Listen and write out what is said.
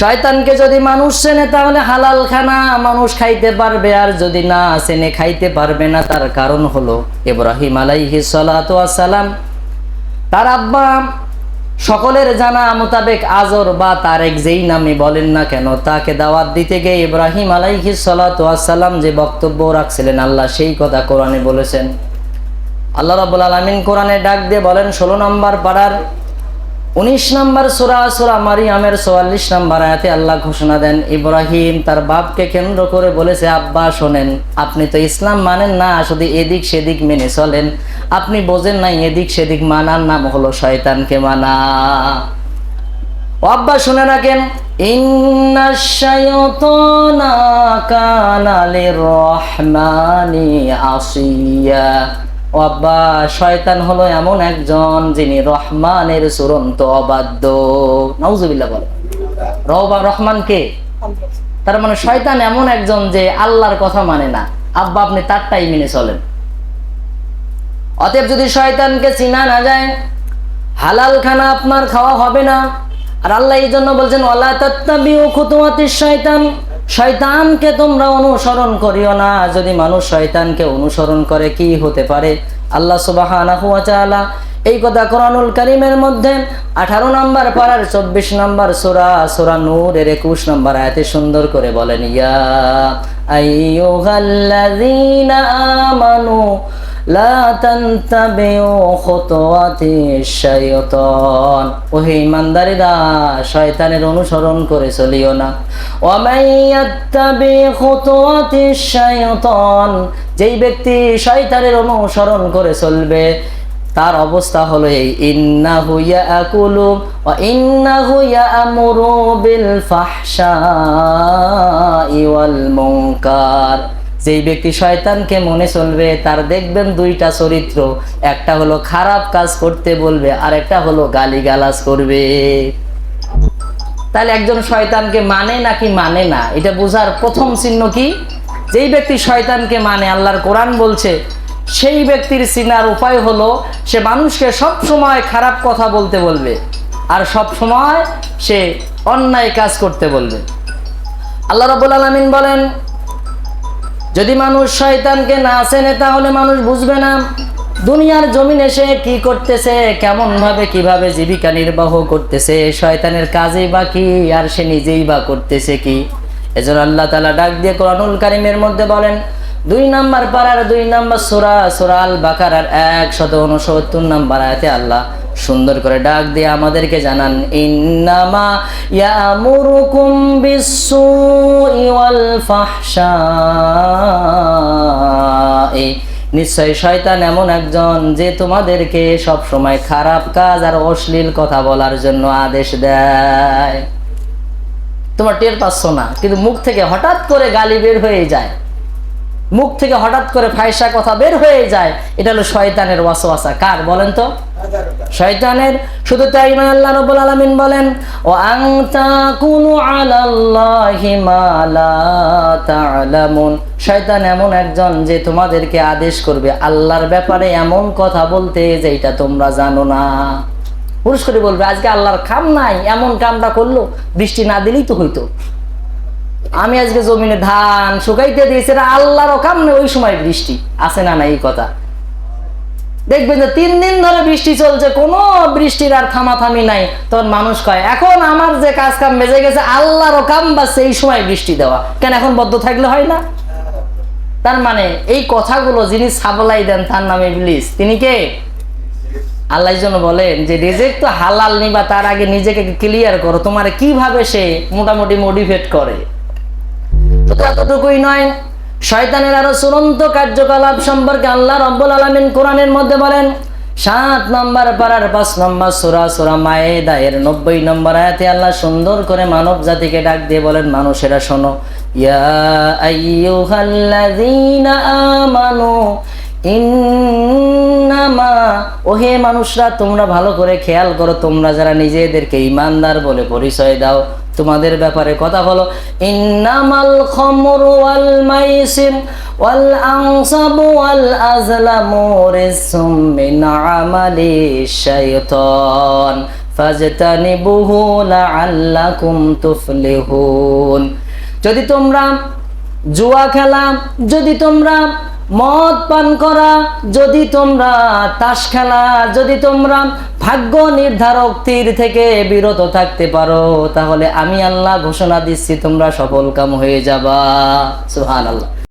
শয়তানকে যদি মানুষ চেনে, তাহলে হালাল খানা মানুষ খাইতে পারবে, আর যদি না চেনে, খাইতে পারবে না। তার কারণ হলো ইব্রাহিম আলাইহি সালাম তার আব্বা সকলের জানা মোতাবেক আজর বা তারেক যেই নামে বলেন না কেন, তাকে দাওয়াত দিতে গিয়ে ইব্রাহিম আলাইহি সালাম যে বক্তব্য রাখছিলেন, আল্লাহ সেই কথা কোরআনে বলেছেন। আল্লাহ রাবুল আলমিন কোরআনে ডাক দিয়ে বলেন, ষোলো নম্বর পাড়ার উনিশ নম্বর সুরা সুরা মারিয়ামের চুয়াল্লিশ নম্বর আয়াতে আল্লাহ ঘোষণা দেন, ইব্রাহিম তার বাপকে কেন্দ্র করে বলেছে, আব্বা, শোনেন, আপনি তো ইসলাম মানেন না, শুধু এদিক সেদিক মেনে চলেন। আপনি বোঝেন নাই, এদিক সেদিক মানার নাম হলো শয়তানকে মানা। আব্বা, শুনে রাখেন, ইন্না শায়াতানা কানা লিররহমানি আসিয়া। ও আব্বা, শয়তান হলো এমন একজন যিনি রহমানের চূড়ান্ত অবাধ্য। নাউজুবিল্লাহ বলে রহবা রহমান কে? তার মানে শয়তান এমন একজন যে আল্লাহর কথা মানে না। আব্বা, আপনি তারটাই মেনে চলেন। অতএব যদি শয়তানকে চিনা না যায়, হালাল খানা আপনার খাওয়া হবে না। আর আল্লাহ এই জন্য বলছেন, ওয়ালা তাত্তাবিউ খুতুওয়াতিশ শয়তান। শয়তানকে তোমরা অনুসরণ করিও না। যদি মানুষ শয়তানকে অনুসরণ করে, কি হতে পারে? আল্লাহ তাআলা এই কথা কোরআনুল কারীমের মধ্যে আঠারো নম্বর পাড়ার চব্বিশ নম্বর সূরা সূরা নূরের একুশ নম্বর আয়াতে সুন্দর করে বলেন, ইয়া আইয়ুহাল্লাযীনা আমানু লা শয়তানের অনুসরণ করে চলিও না। যেই ব্যক্তি শয়তানের অনুসরণ করে চলবে, তার অবস্থা হলো এই, ইন্নাহু ইয়াকুলু ওয়া ইন্নাহু ইয়ামুরু বিল ফাহশাই ওয়াল মুনকার। যেই ব্যক্তি শয়তানকে মনে চলবে, তার দেখবেন দুইটা চরিত্র। একটা হলো খারাপ কাজ করতে বলবে আর একটা হলো গালিগালাজ করবে। তাহলে একজন শয়তানকে মানে নাকি মানে না? এটা বোঝার প্রথম চিহ্ন কি? যেই ব্যক্তি শয়তানকে মানে আল্লাহর কোরআন বলছে, সেই ব্যক্তির চিনার উপায় হলো, সে মানুষকে সব সময় খারাপ কথা বলতে বলবে, আর সব সময় সে অন্যায় কাজ করতে বলবে। আল্লাহ রাব্বুল আলামিন বলেন যদি মানুষ শয়তানকে না চেনে, তাহলে মানুষ বুঝবে না। দুনিয়ার জমিন এসে কি করতেছে কেমন ভাবে কীভাবে জীবিকা নির্বাহ করতেছে, শয়তানের কাজেই বা কি, আর সে নিজেই বা করতেছে কি? এজন্য আল্লাহ তালা ডাক দিয়ে কোরআনুল কারিমের মধ্যে বলেন, দুই নাম্বার পাড়ার দুই নাম্বার সোরা সোরাল বাকারার একশত উনসত্তর নাম্বার আয়াতে আল্লাহ সুন্দর করে ডাক দিয়ে আমাদেরকে জানান, ইন্নামা ইয়ামুরুকুম বিসসুই ওয়াল ফাহশাই। নিশ্চয় শয়তান এমন একজন যে তোমাদেরকে সব সময় খারাপ কাজ আর অশ্লীল কথা বলার জন্য আদেশ দেয়। তোমার টের পাচ্ছ না, কিন্তু মুখ থেকে হঠাৎ করে গালি বের হয়ে যায়। মুখ থেকে হঠাৎ করে ফায়সা কথা বের হয়ে যায়। এটা হলো শয়তানের ওয়াসওয়াসা। কার বলেন তো? শয়তানের, শুধু তাই নয়, আল্লাহ রাব্বুল আলামিন বলেন ও আনতা কুনু আলাল্লাহি মা লা তা'লামুন। শয়তান এমন একজন যে তোমাদেরকে আদেশ করবে, আল্লাহর ব্যাপারে এমন কথা বলতে যেটা তোমরা জানো না। পুরুষ করে বলবে, আজকে আল্লাহর কাম নাই, এমন কামটা করল, বৃষ্টি না দিলেই তো হইতো। আমি আজকে জমিনে ধান শুকাইতে দিয়েছি আল্লাহর কাম নেই, ওই সময় বৃষ্টি, আছে না না এই কথা? দেখবেন যে তিন দিন ধরে বৃষ্টি চলছে, কোনো বৃষ্টির আর থামাথামি নাই। তখন মানুষ কয়, এখন আমার যে কাজ কাম বেজে গেছে আল্লাহরও কাম বা সেই সময় বৃষ্টি দেওয়া। কেন এখন বদ্ধ থাকলে হয় না? তার মানে এই কথাগুলো যিনি সাবলাই দেন, তার নামে ইবলিস। তিনি কে? আল্লাহ জন্য বলেন যে রেজেক্ট তো হালাল নিবা, তার আগে নিজেকে ক্লিয়ার করো। তোমার কীভাবে সে মোটামুটি মোটিভেট করে? তো এতটুকুই নয়। শয়তানের আরও চূড়ান্ত কার্যকলাপ সম্পর্কে আল্লাহ রব্বুল আলমিন কোরআনের মধ্যে বলেন, সাত নম্বর পাড়ার পাঁচ নম্বর সুরা সুরা মায়েদা, এর নব্বই নম্বর আয়াতে আল্লাহ সুন্দর করে মানব জাতিকে ডাক দিয়ে বলেন, মানুষেরা শোনো, ইয়া আমানু ইন্নামা ওহে মানুষরা, তোমরা ভালো করে খেয়াল করো, তোমরা যারা নিজেদেরকে ইমানদার বলে পরিচয় দাও, তোমাদের ব্যাপারে কথা বলো। ইন্নামাল খমরু ওয়াল মাইসির ওয়াল আনসাবু ওয়াল আজলামু রিসুম মিন আমালি শাইতান। ফাজতানিবুহু লাআল্লাকুম তুফলিহুন। যদি তোমরা জুয়া খেলা, যদি তোমরা মদ পান করা, যদি তোমরা তাস খেলা যদি তোমরা ভাগ্য নির্ধারক তীর থেকে বিরত থাকতে পারো, তাহলে আমি আল্লাহ ঘোষণা দিচ্ছি, তোমরা সফল কাম হয়ে যাবা। সুহান আল্লাহ